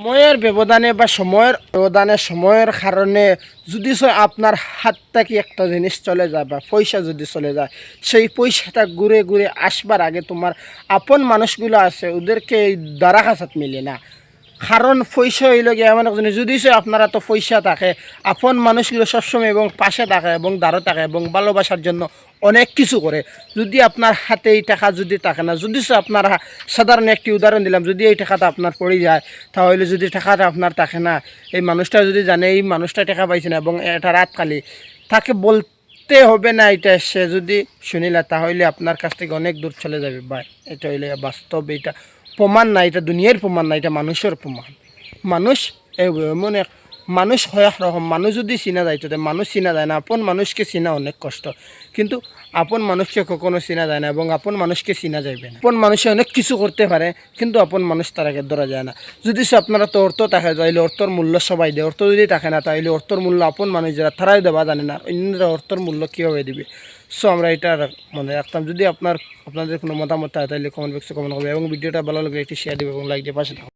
সময়ের ব্যবধানে বা সময়ের ব্যবধানে সময়ের কারণে যদি আপনার হাত থেকে একটা জিনিস চলে যায় বা পয়সা যদি চলে যায়, সেই পয়সাটা ঘুরে ঘুরে আসবার আগে তোমার আপন মানুষগুলো আছে, ওদেরকে দ্বারা কাছাত মিলে না। কারণ পয়সা হইল গিয়ে এমন একজন, যদি আপনারা তো পয়সা থাকে, আপন মানুষগুলো সবসময় এবং পাশে থাকে এবং দ্বারা থাকে এবং ভালোবাসার জন্য অনেক কিছু করে। যদি আপনার হাতে এই টাকা যদি থাকে না, যদি সে আপনার সাধারণ একটি উদাহরণ দিলাম, যদি এই টাকাটা আপনার পড়ে যায়, তাহলে যদি টাকাটা আপনার থাকে না, এই মানুষটা যদি জানে এই মানুষটা টাকা পাইছে না এবং এটা রাত খালি তাকে বলতে হবে না এটা সে যদি শুনিলা, তাহলে আপনার কাছ থেকে অনেক দূর চলে যাবে। ভাই, এটা হইলে বাস্তব, এটা প্রমাণ না এটা দুনিয়ার প্রমাণ না এটা মানুষের প্রমাণ। মানুষ এমন এক মানুষ হয় রকম মানুষ যদি চিনা যায় তো মানুষ চিনা যায় না, আপন মানুষকে চিনা অনেক কষ্ট। কিন্তু আপন মানুষকে কখনো চিনা যায় না এবং আপন মানুষকে চিনা যাইবে না। আপন মানুষে অনেক কিছু করতে পারে, কিন্তু আপন মানুষ তার আগে ধরা যায় না। যদি সে আপনারা তো অর্থ থাকে তাইলে অর্থর মূল্য সবাই দেয়। অর্থ যদি থাকে না, তাইলে অর্থর মূল্য আপন মানুষ যারা, তারাই দেওয়া জানে না। অন্যরা অর্থর মূল্য কীভাবে দিবে? সো আমরা এটা মনে রাখতাম। যদি আপনার, আপনাদের কোনো মতামত থাকে তাহলে কমেন্ট বক্সে কমেন্ট করবে এবং ভিডিওটা ভালো লাগলে একটি শেয়ার দেবে এবং লাইক দিয়ে পাশে